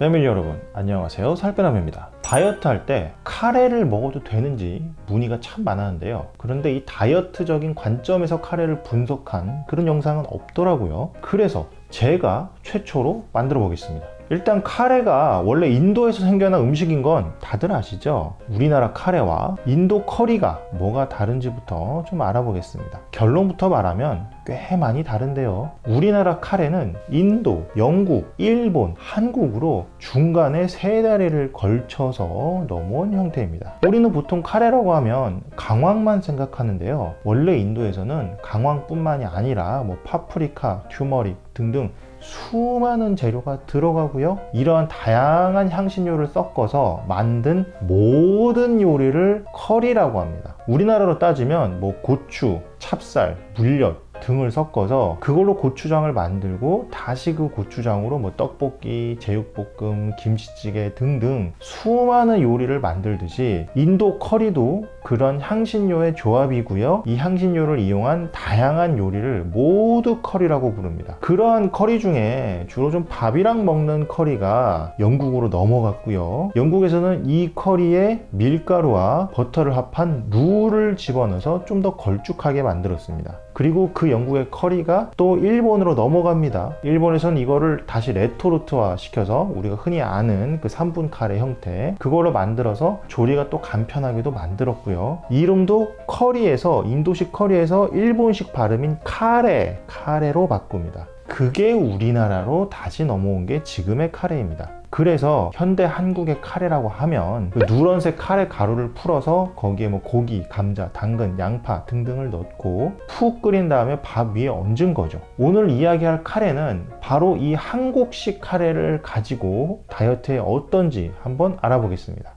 패밀리 여러분 안녕하세요. 살빼남입니다. 다이어트 할 때 카레를 먹어도 되는지 문의가 참 많았는데요. 그런데 이 다이어트적인 관점에서 카레를 분석한 그런 영상은 없더라고요. 그래서 제가 최초로 만들어 보겠습니다 일단 카레가 원래 인도에서 생겨난 음식인 건 다들 아시죠? 우리나라 카레와 인도 커리가 뭐가 다른지부터 좀 알아보겠습니다. 결론부터 말하면 꽤 많이 다른데요. 우리나라 카레는 인도, 영국, 일본, 한국으로 중간에 세 다리를 걸쳐서 넘어온 형태입니다. 우리는 보통 카레라고 하면 강황만 생각하는데요. 원래 인도에서는 강황뿐만이 아니라 뭐 파프리카, 튜머릭 등등 수많은 재료가 들어가고요. 이러한 다양한 향신료를 섞어서 만든 모든 요리를 커리라고 합니다. 우리나라로 따지면 뭐 고추, 찹쌀, 물엿, 등을 섞어서 그걸로 고추장을 만들고 다시 그 고추장으로 뭐 떡볶이, 제육볶음, 김치찌개 등등 수많은 요리를 만들듯이 인도 커리도 그런 향신료의 조합이고요. 이 향신료를 이용한 다양한 요리를 모두 커리라고 부릅니다. 그러한 커리 중에 주로 좀 밥이랑 먹는 커리가 영국으로 넘어갔고요. 영국에서는 이 커리에 밀가루와 버터를 합한 루를 집어넣어서 좀 더 걸쭉하게 만들었습니다. 그리고 그 영국의 커리가 또 일본으로 넘어갑니다. 일본에서는 이거를 다시 레토르트화 시켜서 우리가 흔히 아는 그 3분 카레 형태 그걸로 만들어서 조리가 또 간편하게도 만들었고요. 이름도 커리에서 인도식 커리에서 일본식 발음인 카레 카레로 바꿉니다. 그게 우리나라로 다시 넘어온 게 지금의 카레입니다. 그래서 현대 한국의 카레라고 하면 그 누런색 카레 가루를 풀어서 거기에 뭐 고기, 감자, 당근, 양파 등등을 넣고 푹 끓인 다음에 밥 위에 얹은 거죠. 오늘 이야기할 카레는 바로 이 한국식 카레를 가지고 다이어트에 어떤지 한번 알아보겠습니다.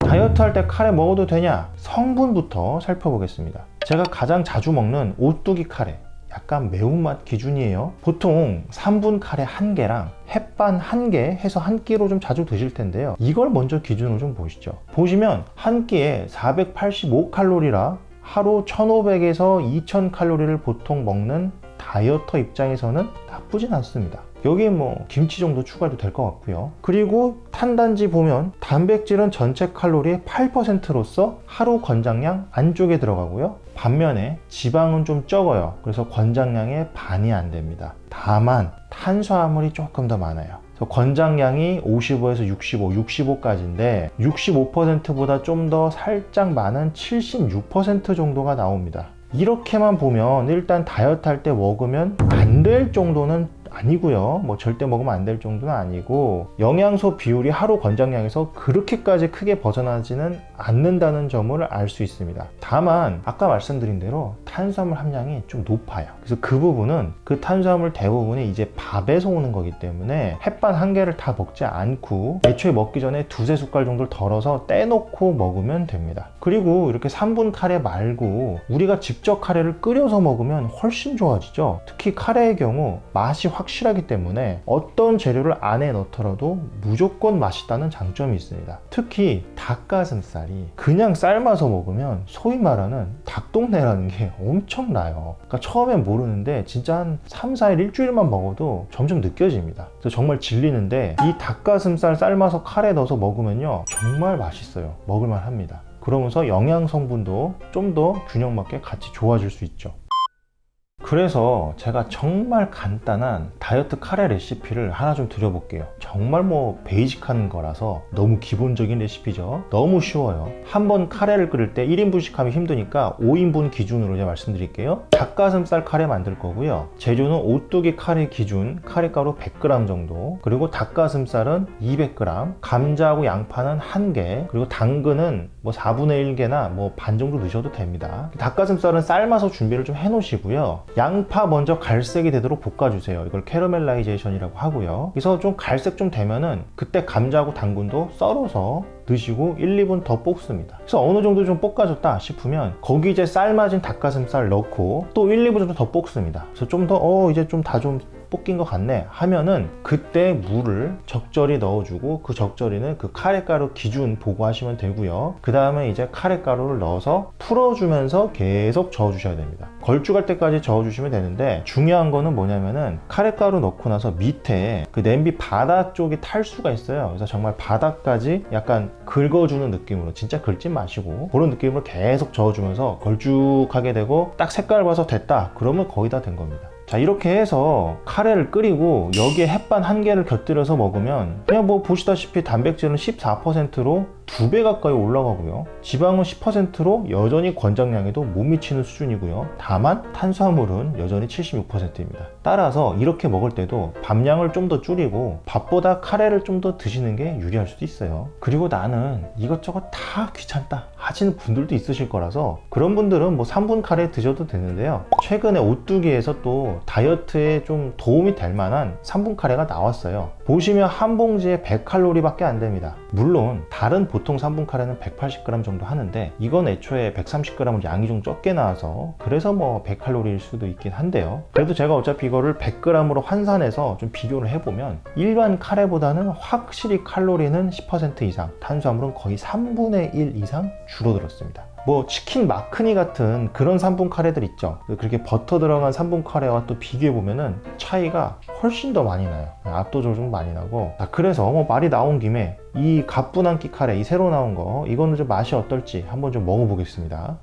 다이어트 할 때 카레 먹어도 되냐? 성분부터 살펴보겠습니다. 제가 가장 자주 먹는 오뚜기 카레. 약간 매운맛 기준이에요. 보통 3분 카레 한 개랑 햇반 한개 해서 한 끼로 좀 자주 드실 텐데요. 이걸 먼저 기준으로 좀 보시죠. 보시면 한 끼에 485칼로리라 하루 1500에서 2000칼로리를 보통 먹는 다이어터 입장에서는 나쁘진 않습니다. 여기에 뭐 김치 정도 추가해도 될 것 같고요. 그리고 탄단지 보면 단백질은 전체 칼로리의 8%로서 하루 권장량 안쪽에 들어가고요. 반면에 지방은 좀 적어요. 그래서 권장량의 반이 안 됩니다. 다만 탄수화물이 조금 더 많아요. 권장량이 55에서 65, 65까지인데 65%보다 좀 더 살짝 많은 76% 정도가 나옵니다. 이렇게만 보면 일단 다이어트 할 때 먹으면 안 될 정도는 아니고요. 뭐 절대 먹으면 안 될 정도는 아니고 영양소 비율이 하루 권장량에서 그렇게까지 크게 벗어나지는 않는다는 점을 알 수 있습니다. 다만 아까 말씀드린 대로 탄수화물 함량이 좀 높아요. 그래서 그 부분은 그 탄수화물 대부분이 이제 밥에서 오는 거기 때문에 햇반 한 개를 다 먹지 않고 애초에 먹기 전에 두세 숟갈 정도를 덜어서 떼놓고 먹으면 됩니다. 그리고 이렇게 3분 카레 말고 우리가 직접 카레를 끓여서 먹으면 훨씬 좋아지죠. 특히 카레의 경우 맛이 확 실하기 때문에 어떤 재료를 안에 넣더라도 무조건 맛있다는 장점이 있습니다. 특히 닭가슴살이 그냥 삶아서 먹으면 소위 말하는 닭동네라는 게 엄청나요. 그러니까 처음엔 모르는데 진짜 한 3, 4일, 일주일만 먹어도 점점 느껴집니다. 그래서 정말 질리는데 이 닭가슴살 삶아서 카레 넣어서 먹으면요. 정말 맛있어요. 먹을만 합니다. 그러면서 영양 성분도 좀 더 균형 맞게 같이 좋아질 수 있죠. 그래서 제가 정말 간단한 다이어트 카레 레시피를 하나 좀 드려볼게요. 정말 뭐 베이직한 거라서 너무 기본적인 레시피죠. 너무 쉬워요. 한번 카레를 끓일 때 1인분씩 하면 힘드니까 5인분 기준으로 제가 말씀드릴게요. 닭가슴살 카레 만들 거고요. 재료는 오뚜기 카레 기준 카레가루 100g 정도 그리고 닭가슴살은 200g 감자하고 양파는 1개 그리고 당근은 뭐 4분의 1개나 뭐 반 정도 넣으셔도 됩니다. 닭가슴살은 삶아서 준비를 좀 해놓으시고요. 양파 먼저 갈색이 되도록 볶아주세요. 이걸 캐러멜라이제이션이라고 하고요. 그래서 좀 갈색 좀 되면은 그때 감자하고 당근도 썰어서 드시고 1, 2분 더 볶습니다. 그래서 어느 정도 좀 볶아졌다 싶으면 거기 이제 삶아진 닭가슴살 넣고 또 1, 2분 정도 더 볶습니다. 그래서 좀 더 어 이제 좀 다좀 볶인 것 같네 하면은 그때 물을 적절히 넣어주고 그 적절히는 그 카레가루 기준 보고 하시면 되고요. 그 다음에 이제 카레가루를 넣어서 풀어주면서 계속 저어주셔야 됩니다. 걸쭉할 때까지 저어주시면 되는데 중요한 거는 뭐냐면은 카레가루 넣고 나서 밑에 그 냄비 바닥 쪽이 탈 수가 있어요. 그래서 정말 바닥까지 약간 긁어주는 느낌으로 진짜 긁지 마시고 그런 느낌으로 계속 저어주면서 걸쭉하게 되고 딱 색깔 봐서 됐다 그러면 거의 다 된 겁니다. 자 이렇게 해서 카레를 끓이고 여기에 햇반 한 개를 곁들여서 먹으면 그냥 뭐 보시다시피 단백질은 14%로 두 배 가까이 올라가고요. 지방은 10%로 여전히 권장량에도 못 미치는 수준이고요. 다만 탄수화물은 여전히 76%입니다. 따라서 이렇게 먹을 때도 밥량을 좀 더 줄이고 밥보다 카레를 좀 더 드시는 게 유리할 수도 있어요. 그리고 나는 이것저것 다 귀찮다 하시는 분들도 있으실 거라서 그런 분들은 뭐 3분 카레 드셔도 되는데요. 최근에 오뚜기에서 또 다이어트에 좀 도움이 될 만한 3분 카레가 나왔어요. 보시면 한 봉지에 100칼로리밖에 안 됩니다. 물론 다른 보통 3분 카레는 180g 정도 하는데 이건 애초에 130g을 양이 좀 적게 나와서 그래서 뭐 100칼로리일 수도 있긴 한데요. 그래도 제가 어차피 이거를 100g으로 환산해서 좀 비교를 해보면 일반 카레보다는 확실히 칼로리는 10% 이상 탄수화물은 거의 3분의 1 이상 줄어들었습니다 뭐 치킨 마크니 같은 그런 3분 카레들 있죠 그렇게 버터 들어간 3분 카레와 또 비교해 보면은 차이가 훨씬 더 많이 나요 압도적으로 좀 많이 나고 자, 그래서 뭐 말이 나온 김에 이 가뿐 한끼 카레 이 새로 나온 거 이거는 좀 맛이 어떨지 한번 좀 먹어보겠습니다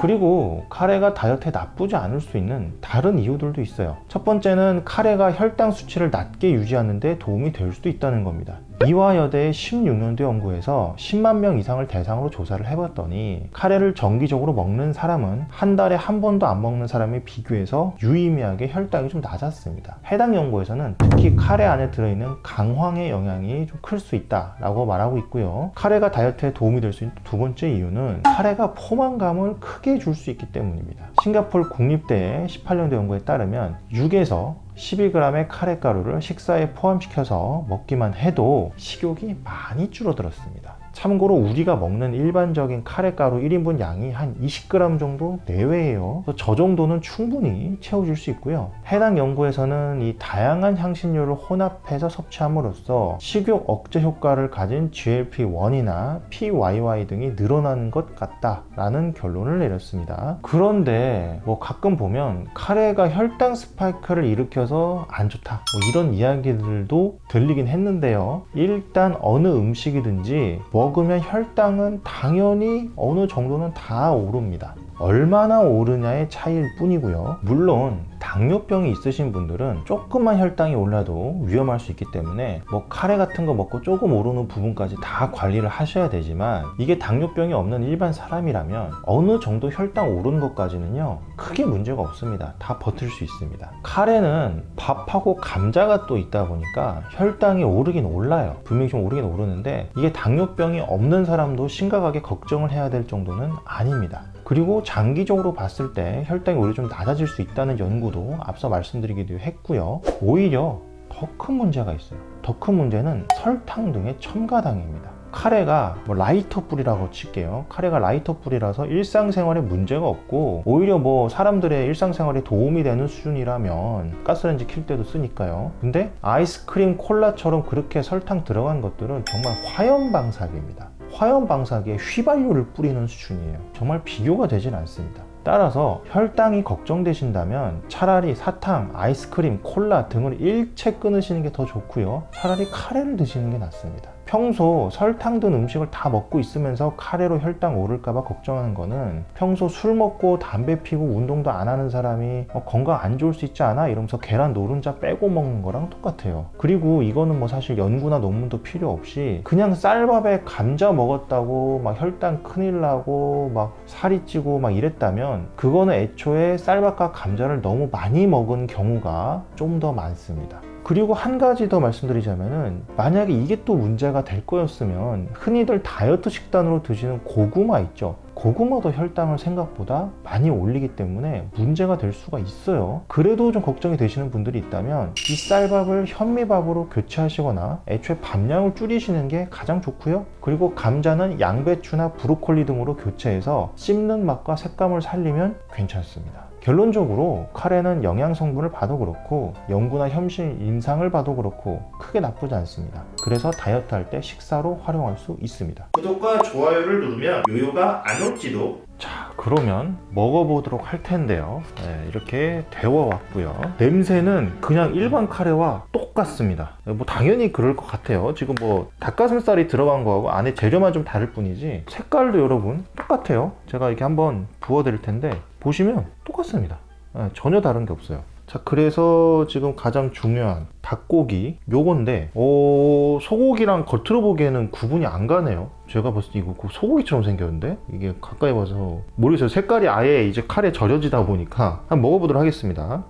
그리고 카레가 다이어트에 나쁘지 않을 수 있는 다른 이유들도 있어요. 첫 번째는 카레가 혈당 수치를 낮게 유지하는 데 도움이 될 수도 있다는 겁니다. 이화여대의 16년도 연구에서 10만 명 이상을 대상으로 조사를 해봤더니 카레를 정기적으로 먹는 사람은 한 달에 한 번도 안 먹는 사람에 비교해서 유의미하게 혈당이 좀 낮았습니다. 해당 연구에서는 특히 카레 안에 들어있는 강황의 영향이 좀 클 수 있다라고 말하고 있고요. 카레가 다이어트에 도움이 될 수 있는 두 번째 이유는 카레가 포만감을 크게 줄 수 있기 때문입니다. 싱가폴 국립대의 18년도 연구에 따르면 6에서 12g의 카레 가루를 식사에 포함시켜서 먹기만 해도 식욕이 많이 줄어들었습니다. 참고로 우리가 먹는 일반적인 카레가루 1인분 양이 한 20g 정도 내외예요. 저 정도는 충분히 채워줄 수 있고요. 해당 연구에서는 이 다양한 향신료를 혼합해서 섭취함으로써 식욕 억제 효과를 가진 GLP-1이나 PYY 등이 늘어나는 것 같다라는 결론을 내렸습니다. 그런데 뭐 가끔 보면 카레가 혈당 스파이크를 일으켜서 안 좋다 뭐 이런 이야기들도 들리긴 했는데요. 일단 어느 음식이든지 먹으면 혈당은 당연히 어느 정도는 다 오릅니다. 얼마나 오르냐의 차이일 뿐이고요. 물론 당뇨병이 있으신 분들은 조금만 혈당이 올라도 위험할 수 있기 때문에 뭐 카레 같은 거 먹고 조금 오르는 부분까지 다 관리를 하셔야 되지만 이게 당뇨병이 없는 일반 사람이라면 어느 정도 혈당 오르는 것까지는요 크게 문제가 없습니다. 다 버틸 수 있습니다. 카레는 밥하고 감자가 또 있다 보니까 혈당이 오르긴 올라요. 분명히 좀 오르긴 오르는데 이게 당뇨병이 없는 사람도 심각하게 걱정을 해야 될 정도는 아닙니다 그리고 장기적으로 봤을 때 혈당이 오히려 좀 낮아질 수 있다는 연구도 앞서 말씀드리기도 했고요. 오히려 더 큰 문제가 있어요. 더 큰 문제는 설탕 등의 첨가당입니다. 카레가 뭐 라이터 불이라고 칠게요. 카레가 라이터 불이라서 일상생활에 문제가 없고 오히려 뭐 사람들의 일상생활에 도움이 되는 수준이라면 가스레인지 킬 때도 쓰니까요. 근데 아이스크림, 콜라처럼 그렇게 설탕 들어간 것들은 정말 화염 방사기입니다. 화염 방사기에 휘발유를 뿌리는 수준이에요. 정말 비교가 되진 않습니다. 따라서 혈당이 걱정되신다면 차라리 사탕, 아이스크림, 콜라 등을 일체 끊으시는 게 더 좋고요. 차라리 카레를 드시는 게 낫습니다. 평소 설탕 든 음식을 다 먹고 있으면서 카레로 혈당 오를까봐 걱정하는 거는 평소 술 먹고 담배 피고 운동도 안 하는 사람이 어, 건강 안 좋을 수 있지 않아? 이러면서 계란 노른자 빼고 먹는 거랑 똑같아요. 그리고 이거는 뭐 사실 연구나 논문도 필요 없이 그냥 쌀밥에 감자 먹었다고 막 혈당 큰일 나고 막 살이 찌고 막 이랬다면 그거는 애초에 쌀밥과 감자를 너무 많이 먹은 경우가 좀 더 많습니다. 그리고 한 가지 더 말씀드리자면은 만약에 이게 또 문제가 될 거였으면 흔히들 다이어트 식단으로 드시는 고구마 있죠. 고구마도 혈당을 생각보다 많이 올리기 때문에 문제가 될 수가 있어요. 그래도 좀 걱정이 되시는 분들이 있다면 이 쌀밥을 현미밥으로 교체하시거나 애초에 밥량을 줄이시는 게 가장 좋고요. 그리고 감자는 양배추나 브로콜리 등으로 교체해서 씹는 맛과 색감을 살리면 괜찮습니다. 결론적으로 카레는 영양 성분을 봐도 그렇고 연구나 현실 임상을 봐도 그렇고 크게 나쁘지 않습니다. 그래서 다이어트 할 때 식사로 활용할 수 있습니다. 구독과 좋아요를 누르면 요요가 안 올지도. 자 그러면 먹어보도록 할 텐데요. 네, 이렇게 데워 왔고요. 냄새는 그냥 일반 카레와 똑같습니다. 뭐 당연히 그럴 것 같아요. 지금 뭐 닭가슴살이 들어간 거하고 안에 재료만 좀 다를 뿐이지 색깔도 여러분 똑같아요. 제가 이렇게 한번 부어 드릴 텐데 보시면 똑같습니다. 네, 전혀 다른 게 없어요. 자 그래서 지금 가장 중요한 닭고기 요건데 어, 소고기랑 겉으로 보기에는 구분이 안 가네요. 제가 봤을 때 이거 그 소고기처럼 생겼는데? 이게 가까이 봐서 모르겠어요. 색깔이 아예 이제 칼에 절여지다 보니까 한번 먹어보도록 하겠습니다.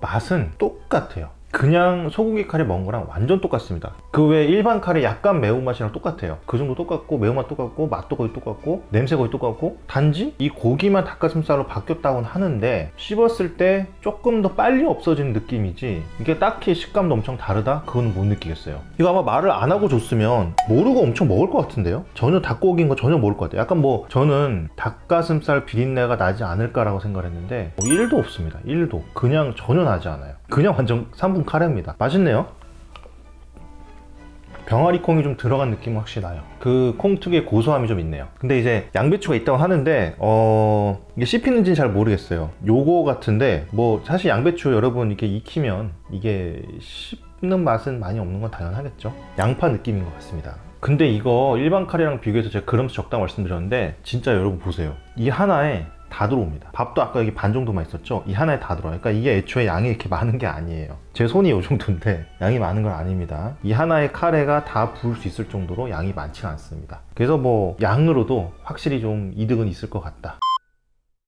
맛은 똑같아요 그냥 소고기 카레 먹은 거랑 완전 똑같습니다. 그외 일반 카레 약간 매운맛이랑 똑같아요. 그 정도 똑같고 매운맛 똑같고 맛도 거의 똑같고 냄새 거의 똑같고 단지 이 고기만 닭가슴살로 바뀌었다고는 하는데 씹었을 때 조금 더 빨리 없어지는 느낌이지 이게 딱히 식감도 엄청 다르다? 그거는 못 느끼겠어요. 이거 아마 말을 안 하고 줬으면 모르고 엄청 먹을 것 같은데요? 전혀 닭고기인 거 전혀 모를 것 같아요. 약간 뭐 저는 닭가슴살 비린내가 나지 않을까라고 생각했는데 뭐 1도 없습니다. 1도. 그냥 전혀 나지 않아요. 그냥 완전 3분 카레입니다. 맛있네요. 병아리 콩이 좀 들어간 느낌은 확실히 나요. 그 콩 특유의 고소함이 좀 있네요. 근데 이제 양배추가 있다고 하는데 어 이게 씹히는지는 잘 모르겠어요. 요거 같은데 뭐 사실 양배추 여러분 이렇게 익히면 이게 씹는 맛은 많이 없는 건 당연하겠죠. 양파 느낌인 것 같습니다. 근데 이거 일반 카레랑 비교해서 제가 그램수 적다 말씀드렸는데 진짜 여러분 보세요. 이 하나에 다 들어옵니다. 밥도 아까 여기 반 정도만 있었죠? 이 하나에 다 들어요. 그러니까 이게 애초에 양이 이렇게 많은 게 아니에요. 제 손이 이 정도인데 양이 많은 건 아닙니다. 이 하나의 카레가 다 부을 수 있을 정도로 양이 많지가 않습니다. 그래서 뭐 양으로도 확실히 좀 이득은 있을 것 같다.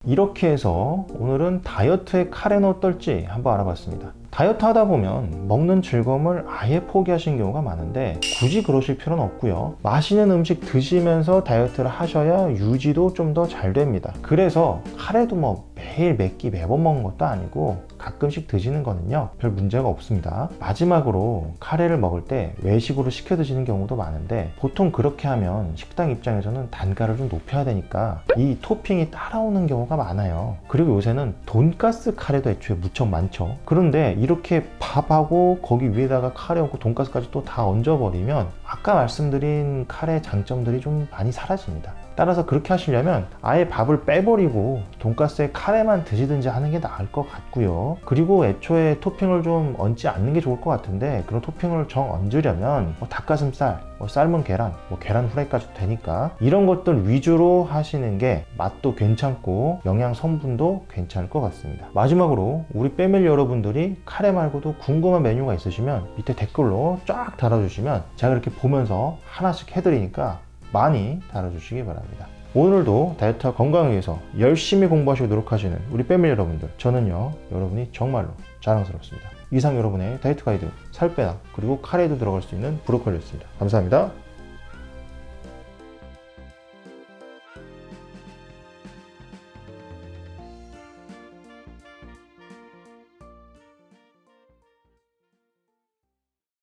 이렇게 해서 오늘은 다이어트의 카레는 어떨지 한번 알아봤습니다. 다이어트 하다 보면 먹는 즐거움을 아예 포기하신 경우가 많은데 굳이 그러실 필요는 없고요. 맛있는 음식 드시면서 다이어트를 하셔야 유지도 좀 더 잘 됩니다. 그래서 카레도 뭐 매일 몇 끼 매번 먹는 것도 아니고 가끔씩 드시는 거는요 별 문제가 없습니다. 마지막으로 카레를 먹을 때 외식으로 시켜 드시는 경우도 많은데 보통 그렇게 하면 식당 입장에서는 단가를 좀 높여야 되니까 이 토핑이 따라오는 경우가 많아요. 그리고 요새는 돈가스 카레도 애초에 무척 많죠. 그런데 이렇게 밥하고 거기 위에다가 카레 얹고 돈가스까지 또 다 얹어버리면 아까 말씀드린 카레 장점들이 좀 많이 사라집니다. 따라서 그렇게 하시려면 아예 밥을 빼버리고 돈가스에 카레만 드시든지 하는 게 나을 것 같고요. 그리고 애초에 토핑을 좀 얹지 않는 게 좋을 것 같은데 그런 토핑을 정 얹으려면 뭐 닭가슴살, 뭐 삶은 계란, 뭐 계란 후라이까지도 되니까 이런 것들 위주로 하시는 게 맛도 괜찮고 영양 성분도 괜찮을 것 같습니다. 마지막으로 우리 패밀리 여러분들이 카레 말고도 궁금한 메뉴가 있으시면 밑에 댓글로 쫙 달아주시면 제가 이렇게 보면서 하나씩 해드리니까 많이 달아주시기 바랍니다. 오늘도 다이어트와 건강을 위해서 열심히 공부하시고 노력하시는 우리 패밀리 여러분들 저는요 여러분이 정말로 자랑스럽습니다. 이상 여러분의 다이어트 가이드 살 빼나 그리고 카레에도 들어갈 수 있는 브로콜리였습니다. 감사합니다.